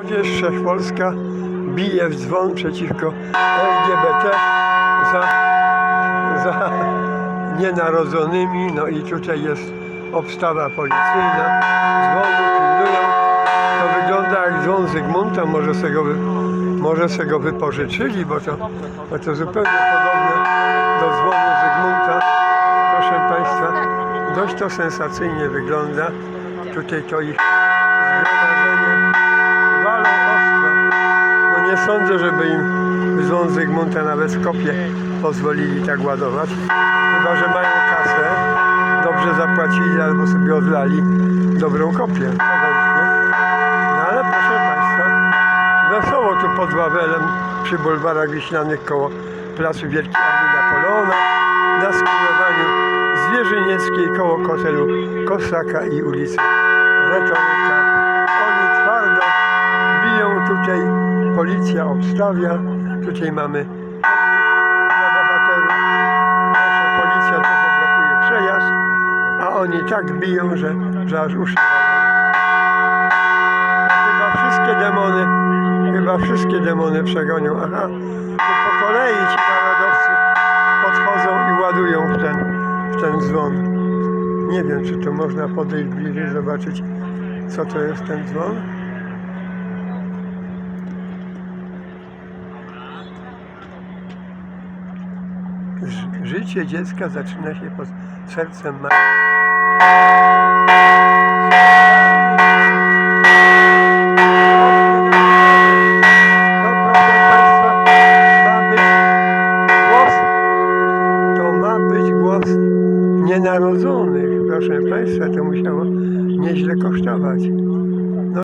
Młodzież Wszechpolska bije w dzwon przeciwko LGBT za, za nienarodzonymi. No i tutaj jest obstawa policyjna. Dzwonu pilnują. To wygląda jak dzwon Zygmunta. Może sobie go, może sobie go wypożyczyli, bo to, bo to zupełnie podobne do dzwonu Zygmunta. Proszę Państwa, dość to sensacyjnie wygląda. Tutaj to ich zgromadzenie Zygmunta nawet w kopie pozwolili tak ładować. Chyba, że mają kasę, dobrze zapłacili albo sobie odlali dobrą kopię. No ale proszę Państwa, wesoło tu pod Wawelem przy bulwarach wiślanych koło Placu Wielkiej Armii Napoleona na skrzyżowaniu Zwierzynieckiej koło hotelu Kosaka i ulicy Retoryka. Oni twardo biją tutaj, policja obstawia, tutaj mamy dla bohaterów, nasza policja trochę blokuje przejazd, a oni tak biją, że, że aż uszy. Chyba wszystkie demony, chyba wszystkie demony przegonią. Aha, to po kolei ci narodowcy podchodzą i ładują w ten, w ten dzwon. Nie wiem, czy to można podejść bliżej, zobaczyć, co to jest ten dzwon. życie dziecka zaczyna się pod sercem nienarodzonych, proszę Państwa, to musiało nieźle kosztować.